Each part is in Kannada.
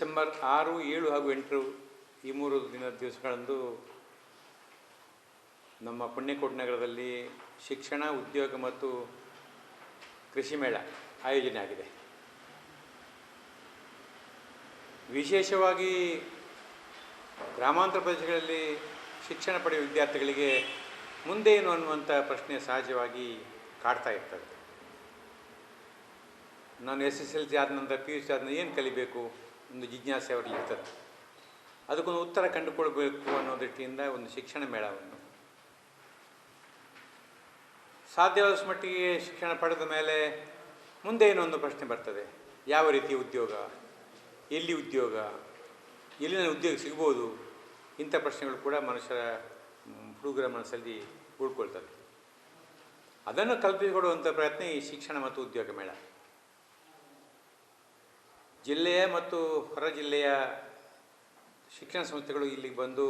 ಡಿಸೆಂಬರ್ ಆರು, ಏಳು ಹಾಗೂ ಎಂಟರು ಈ ಮೂರು ದಿನ ದಿವಸಗಳಂದು ನಮ್ಮ ಪುಣ್ಯಕೋಟ್ ನಗರದಲ್ಲಿ ಶಿಕ್ಷಣ, ಉದ್ಯೋಗ ಮತ್ತು ಕೃಷಿ ಮೇಳ ಆಯೋಜನೆ ಆಗಿದೆ. ವಿಶೇಷವಾಗಿ ಗ್ರಾಮಾಂತರ ಪ್ರದೇಶಗಳಲ್ಲಿ ಶಿಕ್ಷಣ ಪಡೆಯುವ ವಿದ್ಯಾರ್ಥಿಗಳಿಗೆ ಏನು ಅನ್ನುವಂಥ ಪ್ರಶ್ನೆ ಸಹಜವಾಗಿ ಕಾಡ್ತಾ ಇರ್ತದೆ. ನಾನು ಎಸ್ ಎಸ್ ಎಲ್ ಸಿ ಆದ ನಂತರ ಪಿ ಯು ಸಿ ಆದ ಏನು ಕಲಿಬೇಕು? ಒಂದು ಜಿಜ್ಞಾಸೆ ಅವರಿಗೆ ಇರ್ತದೆ. ಅದಕ್ಕೊಂದು ಉತ್ತರ ಕಂಡುಕೊಳ್ಬೇಕು ಅನ್ನೋ ದೃಷ್ಟಿಯಿಂದ ಒಂದು ಶಿಕ್ಷಣ ಮೇಳವನ್ನು. ಸಾಧ್ಯವಾದಷ್ಟು ಮಟ್ಟಿಗೆ ಶಿಕ್ಷಣ ಪಡೆದ ಮೇಲೆ ಮುಂದೆ ಏನೊಂದು ಪ್ರಶ್ನೆ ಬರ್ತದೆ. ಯಾವ ರೀತಿಯ ಉದ್ಯೋಗ? ಎಲ್ಲಿ ಉದ್ಯೋಗ? ಎಲ್ಲಿ ನನಗೆ ಉದ್ಯೋಗ ಸಿಗ್ಬೋದು? ಇಂಥ ಪ್ರಶ್ನೆಗಳು ಕೂಡ ಮನುಷ್ಯರ ಹುಡುಗರ ಮನಸ್ಸಲ್ಲಿ ಉಳ್ಕೊಳ್ತದೆ. ಅದನ್ನು ಕಲ್ಪಿಸಿಕೊಡುವಂಥ ಪ್ರಯತ್ನ ಈ ಶಿಕ್ಷಣ ಮತ್ತು ಉದ್ಯೋಗ ಮೇಳ. ಜಿಲ್ಲೆಯ ಮತ್ತು ಹೊರ ಜಿಲ್ಲೆಯ ಶಿಕ್ಷಣ ಸಂಸ್ಥೆಗಳು ಇಲ್ಲಿಗೆ ಬಂದು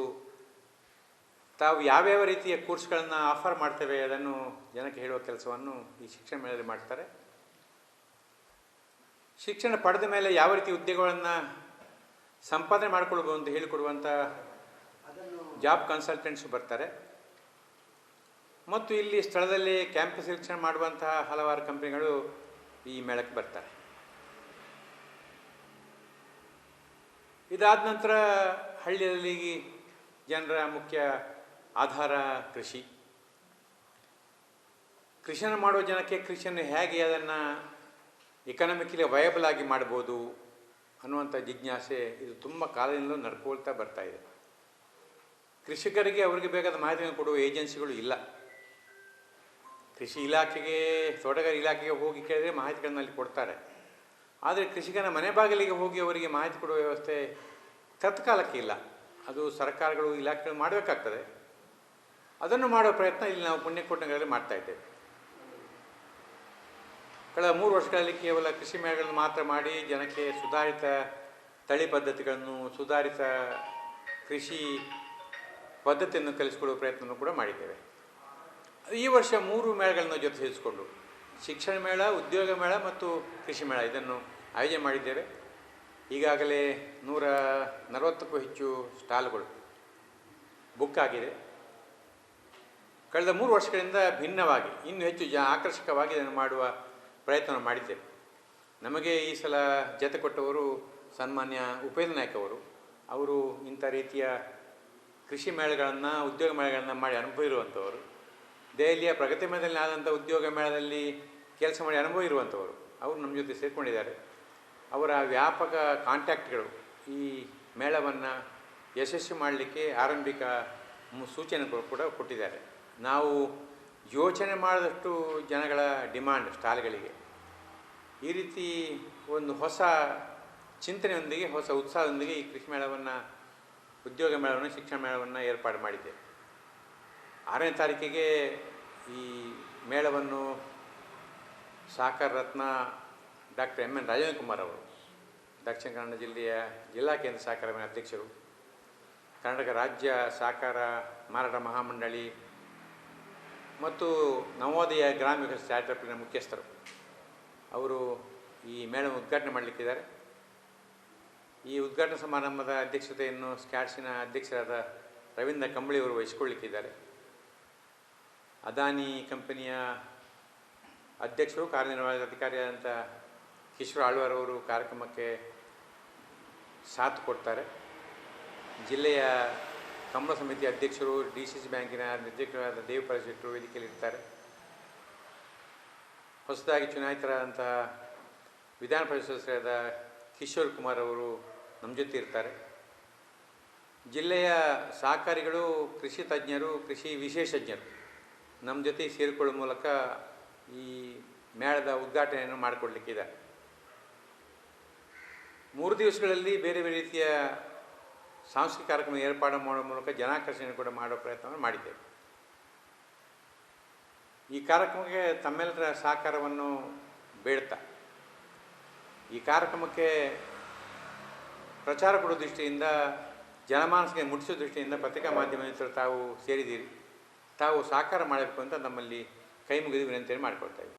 ತಾವು ಯಾವ್ಯಾವ ರೀತಿಯ ಕೋರ್ಸ್ಗಳನ್ನು ಆಫರ್ ಮಾಡ್ತೇವೆ ಅದನ್ನು ಜನಕ್ಕೆ ಹೇಳುವ ಕೆಲಸವನ್ನು ಈ ಶಿಕ್ಷಣ ಮೇಳದಲ್ಲಿ ಮಾಡ್ತಾರೆ. ಶಿಕ್ಷಣ ಪಡೆದ ಮೇಲೆ ಯಾವ ರೀತಿ ಉದ್ಯೋಗಗಳನ್ನು ಸಂಪಾದನೆ ಮಾಡಿಕೊಳ್ಬೋದು ಅಂತ ಹೇಳಿಕೊಡುವಂಥ ಜಾಬ್ ಕನ್ಸಲ್ಟೆಂಟ್ಸ್ ಬರ್ತಾರೆ. ಮತ್ತು ಇಲ್ಲಿ ಸ್ಥಳದಲ್ಲಿ ಕ್ಯಾಂಪಸ್ ಶಿಕ್ಷಣ ಮಾಡುವಂತಹ ಹಲವಾರು ಕಂಪನಿಗಳು ಈ ಮೇಳಕ್ಕೆ ಬರ್ತಾರೆ. ಇದಾದ ನಂತರ ಹಳ್ಳಿಯಲ್ಲಿ ಜನರ ಮುಖ್ಯ ಆಧಾರ ಕೃಷಿ. ಕೃಷಿಯನ್ನು ಮಾಡುವ ಜನಕ್ಕೆ ಕೃಷಿಯನ್ನು ಹೇಗೆ ಅದನ್ನು ಎಕನಾಮಿಕಲಿ ವಯಬಲ್ ಆಗಿ ಮಾಡ್ಬೋದು ಅನ್ನುವಂಥ ಜಿಜ್ಞಾಸೆ ಇದು ತುಂಬ ಕಾಲದಿಂದಲೂ ನಡ್ಕೊಳ್ತಾ ಬರ್ತಾ ಇದೆ. ಕೃಷಿಕರಿಗೆ ಅವರಿಗೆ ಬೇಕಾದ ಮಾಹಿತಿಯನ್ನು ಕೊಡುವ ಏಜೆನ್ಸಿಗಳು ಇಲ್ಲ. ಕೃಷಿ ಇಲಾಖೆಗೆ ತೋಟಗಾರಿ ಇಲಾಖೆಗೆ ಹೋಗಿ ಕೇಳಿದರೆ ಮಾಹಿತಿಗಳನ್ನ ಅಲ್ಲಿ ಕೊಡ್ತಾರೆ. ಆದರೆ ಕೃಷಿಕನ ಮನೆ ಬಾಗಿಲಿಗೆ ಹೋಗಿ ಅವರಿಗೆ ಮಾಹಿತಿ ಕೊಡುವ ವ್ಯವಸ್ಥೆ ತತ್ಕಾಲಕ್ಕೆ ಇಲ್ಲ. ಅದು ಸರ್ಕಾರಗಳು ಇಲಾಖೆಗಳು ಮಾಡಬೇಕಾಗ್ತದೆ. ಅದನ್ನು ಮಾಡುವ ಪ್ರಯತ್ನ ಇಲ್ಲಿ ನಾವು ಪುಣ್ಯಕೋಟಗಳಲ್ಲಿ ಮಾಡ್ತಾ ಇದ್ದೇವೆ. ಕಳೆದ ಮೂರು ವರ್ಷಗಳಲ್ಲಿ ಕೇವಲ ಕೃಷಿ ಮೇಳಗಳನ್ನು ಮಾತ್ರ ಮಾಡಿ ಜನಕ್ಕೆ ಸುಧಾರಿತ ತಳಿ ಪದ್ಧತಿಗಳನ್ನು, ಸುಧಾರಿತ ಕೃಷಿ ಪದ್ಧತಿಯನ್ನು ಕಲಿಸಿಕೊಡುವ ಪ್ರಯತ್ನವನ್ನು ಕೂಡ ಮಾಡಿದ್ದೇವೆ. ಈ ವರ್ಷ ಮೂರು ಮೇಳಗಳನ್ನು ಜೊತೆ ಸೇರಿಸಿಕೊಂಡು, ಶಿಕ್ಷಣ ಮೇಳ, ಉದ್ಯೋಗ ಮೇಳ ಮತ್ತು ಕೃಷಿ ಮೇಳ ಇದನ್ನು ಆಯೋಜನೆ ಮಾಡಿದ್ದೇವೆ. ಈಗಾಗಲೇ ನೂರ ನಲವತ್ತಕ್ಕೂ ಹೆಚ್ಚು ಸ್ಟಾಲ್ಗಳು ಬುಕ್ ಆಗಿದೆ. ಕಳೆದ ಮೂರು ವರ್ಷಗಳಿಂದ ಭಿನ್ನವಾಗಿ, ಇನ್ನೂ ಹೆಚ್ಚು ಜ ಆಕರ್ಷಕವಾಗಿ ಇದನ್ನು ಮಾಡುವ ಪ್ರಯತ್ನ ಮಾಡಿದ್ದೇವೆ. ನಮಗೆ ಈ ಸಲ ಜತೆ ಕೊಟ್ಟವರು ಸನ್ಮಾನ್ಯ ಉಪೇಂದ್ರ ನಾಯ್ಕ ಅವರು. ಅವರು ಇಂಥ ರೀತಿಯ ಕೃಷಿ ಮೇಳಗಳನ್ನು, ಉದ್ಯೋಗ ಮೇಳಗಳನ್ನು ಮಾಡಿ ಅನುಭವ ಇರುವಂಥವರು. ದೆಹಲಿಯ ಪ್ರಗತಿ ಮೇಳದಲ್ಲಿ ಆದಂಥ ಉದ್ಯೋಗ ಮೇಳದಲ್ಲಿ ಕೆಲಸ ಮಾಡಿ ಅನುಭವ ಇರುವಂಥವರು. ಅವರು ನಮ್ಮ ಜೊತೆ ಸೇರಿಕೊಂಡಿದ್ದಾರೆ. ಅವರ ವ್ಯಾಪಕ ಕಾಂಟ್ಯಾಕ್ಟ್ಗಳು ಈ ಮೇಳವನ್ನು ಯಶಸ್ವಿ ಮಾಡಲಿಕ್ಕೆ ಆರಂಭಿಕ ಸೂಚನೆ ಕೂಡ ಕೊಟ್ಟಿದ್ದಾರೆ. ನಾವು ಯೋಚನೆ ಮಾಡಿದಷ್ಟು ಜನಗಳ ಡಿಮಾಂಡ್ ಸ್ಟಾಲ್ಗಳಿಗೆ. ಈ ರೀತಿ ಒಂದು ಹೊಸ ಚಿಂತನೆಯೊಂದಿಗೆ, ಹೊಸ ಉತ್ಸಾಹದೊಂದಿಗೆ ಈ ಕೃಷಿ ಮೇಳವನ್ನು, ಉದ್ಯೋಗ ಮೇಳವನ್ನು, ಶಿಕ್ಷಣ ಮೇಳವನ್ನು ಏರ್ಪಾಡು ಮಾಡಿದ್ದೆ ಆರನೇ ತಾರೀಕಿಗೆ ಈ ಮೇಳವನ್ನು ಸಾಕಾರ ರತ್ನ doctor M N Rajendra Kumar ಅವರು, ದಕ್ಷಿಣ ಕನ್ನಡ ಜಿಲ್ಲೆಯ ಜಿಲ್ಲಾ ಕೇಂದ್ರ ಸಹಕಾರ ಅಧ್ಯಕ್ಷರು, ಕರ್ನಾಟಕ ರಾಜ್ಯ ಸಹಕಾರ ಮಾರಾಟ ಮಹಾಮಂಡಳಿ ಮತ್ತು ನವೋದಯ ಗ್ರಾಮೀಣ ವಿಕಾಸ ಸ್ಟಾರ್ಟಪ್ನ ಮುಖ್ಯಸ್ಥರು. ಅವರು ಈ ಮೇಳವನ್ನು ಉದ್ಘಾಟನೆ ಮಾಡಲಿಕ್ಕಿದ್ದಾರೆ. ಈ ಉದ್ಘಾಟನಾ ಸಮಾರಂಭದ ಅಧ್ಯಕ್ಷತೆಯನ್ನು ಸ್ಕ್ಯಾಟ್ಸಿನ ಅಧ್ಯಕ್ಷರಾದ ರವೀಂದ್ರ ಕಂಬಳಿ ಅವರು ವಹಿಸಿಕೊಳ್ಳಿಕ್ಕಿದ್ದಾರೆ ಅದಾನಿ ಕಂಪನಿಯ ಅಧ್ಯಕ್ಷರು ಕಾರ್ಯನಿರ್ವಾಹಕ ಅಧಿಕಾರಿಯಾದಂಥ ಕಿಶೋರ್ ಆಳ್ವಾರವರು ಕಾರ್ಯಕ್ರಮಕ್ಕೆ ಸಾಥ್ ಕೊಡ್ತಾರೆ. ಜಿಲ್ಲೆಯ ಕಂಬಳ ಸಮಿತಿ ಅಧ್ಯಕ್ಷರು, ಡಿ ಸಿ ಸಿ ಬ್ಯಾಂಕಿನ ನಿರ್ದೇಶಕರಾದ ದೇವಪಾಲ ಶೆಟ್ಟರು ವೇದಿಕೆಯಲ್ಲಿ ಇರ್ತಾರೆ. ಹೊಸದಾಗಿ ಚುನಾಯಿತರಾದಂತಹ ವಿಧಾನ ಪರಿಷತ್ ಸದಸ್ಯರಾದ ಕಿಶೋರ್ ಕುಮಾರ್ ಅವರು ನಮ್ಮ ಜೊತೆ ಇರ್ತಾರೆ. ಜಿಲ್ಲೆಯ ಸಹಕಾರಿಗಳು, ಕೃಷಿ ತಜ್ಞರು, ಕೃಷಿ ವಿಶೇಷಜ್ಞರು ನಮ್ಮ ಜೊತೆ ಸೇರಿಕೊಳ್ಳುವ ಮೂಲಕ ಈ ಮೇಳದ ಉದ್ಘಾಟನೆಯನ್ನು ಮಾಡಿಕೊಡ್ಲಿಕ್ಕಿದೆ. ಮೂರು ದಿವಸಗಳಲ್ಲಿ ಬೇರೆ ಬೇರೆ ರೀತಿಯ ಸಾಂಸ್ಕೃತಿಕ ಕಾರ್ಯಕ್ರಮ ಏರ್ಪಾಡು ಮಾಡೋ ಮೂಲಕ ಜನಾಕರ್ಷಣೆ ಕೂಡ ಮಾಡೋ ಪ್ರಯತ್ನವನ್ನು ಮಾಡಿದ್ದೇವೆ. ಈ ಕಾರ್ಯಕ್ರಮಕ್ಕೆ ತಮ್ಮೆಲ್ಲರ ಸಹಕಾರವನ್ನು ಬೇಡ್ತಾ, ಈ ಕಾರ್ಯಕ್ರಮಕ್ಕೆ ಪ್ರಚಾರ ಕೊಡೋ ದೃಷ್ಟಿಯಿಂದ ಜನಮಾನಸಿಗೆ ಮುಟ್ಟಿಸೋ ದೃಷ್ಟಿಯಿಂದ ಪತ್ರಿಕಾ ಮಾಧ್ಯಮದಿಂದ ತಾವು ಸೇರಿದ್ದೀರಿ, ತಾವು ಸಹಕಾರ ಮಾಡಬೇಕು ಅಂತ ನಮ್ಮಲ್ಲಿ ಕೈ ಮುಗಿದು ವಿನಂತಿಯನ್ನು ಮಾಡಿಕೊಡ್ತಾ ಇದ್ದೀವಿ.